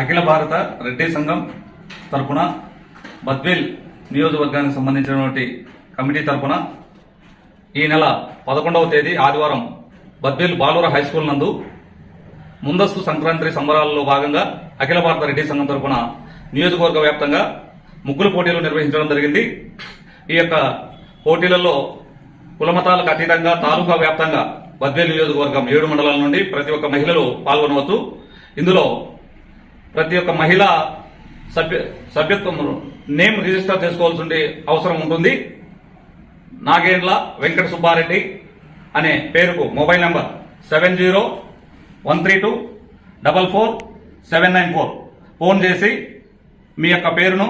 అఖిల భారత రెడ్డి సంఘం తరపున బద్వేల్ నియోజకవర్గానికి సంబంధించినటువంటి కమిటీ తరపున ఈ నెల పదకొండవ తేదీ ఆదివారం బద్వేల్ బాలూర హై స్కూల్ నందు ముందస్తు సంక్రాంతి సంబరాలలో భాగంగా అఖిల భారత రెడ్డి సంఘం తరపున నియోజకవర్గ వ్యాప్తంగా ముగ్గులు పోటీలు నిర్వహించడం జరిగింది. ఈ యొక్క పోటీలలో కులమతాలకు అతీతంగా తాలూకా వ్యాప్తంగా బద్వేల్ నియోజకవర్గం ఏడు మండలాల నుండి ప్రతి ఒక్క మహిళలు పాల్గొనవచ్చు. ఇందులో ప్రతి ఒక్క మహిళ సభ్య సభ్యత్వం నేమ్ రిజిస్టర్ చేసుకోవాల్సి అవసరం ఉంటుంది. నాగేండ్ల వెంకట సుబ్బారెడ్డి అనే పేరుకు mobile number seven zero one three two double four seven nine four. Phone చేసి మీ యొక్క పేరును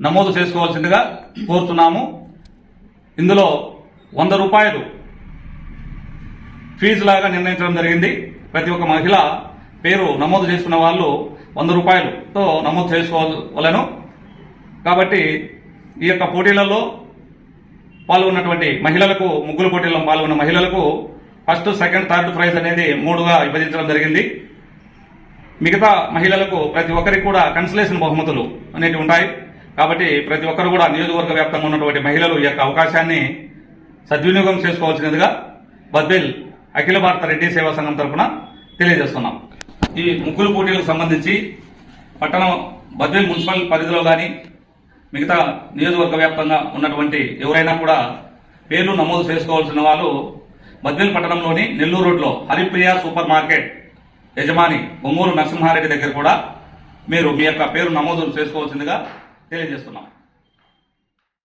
నమోదు చేసుకోవాల్సిందిగా కోరుతున్నాము ఇందులో వంద రూపాయలు ఫీజులాగా నిర్ణయించడం జరిగింది. ప్రతి ఒక్క మహిళ పేరు నమోదు చేసుకున్న వాళ్ళు వంద రూపాయలతో నమోదు చేసుకోవాలను కాబట్టి ఈ యొక్క పోటీలలో పాల్గొన్నటువంటి మహిళలకు ముగ్గుల పోటీల్లో పాల్గొన్న మహిళలకు ఫస్ట్ సెకండ్ థర్డ్ ప్రైజ్ అనేది మూడుగా విభజించడం జరిగింది. మిగతా మహిళలకు ప్రతి ఒక్కరికి కూడా కన్సలేషన్ బహుమతులు అనేవి ఉంటాయి. కాబట్టి ప్రతి ఒక్కరు కూడా నియోజకవర్గ వ్యాప్తంగా ఉన్నటువంటి మహిళలు ఈ యొక్క అవకాశాన్ని సద్వినియోగం చేసుకోవాల్సినదిగా బద్వేల్ అఖిల భారత రెడ్డి సేవా సంఘం తరఫున తెలియజేస్తున్నాం. ఈ ముగ్గులు పోటీలకు సంబంధించి పట్టణం బద్వేల్ మున్సిపల్ పరిధిలో కానీ మిగతా నియోజకవర్గ వ్యాప్తంగా ఉన్నటువంటి ఎవరైనా కూడా పేర్లు నమోదు చేసుకోవాల్సిన వాళ్ళు బద్వేల్ పట్టణంలోని నెల్లూరు రోడ్లో హరిప్రియ సూపర్ మార్కెట్ యజమాని బొమ్మూరు నరసింహారెడ్డి దగ్గర కూడా మీరు మీ యొక్క పేరు నమోదు చేసుకోవాల్సిందిగా తెలియజేస్తున్నాం.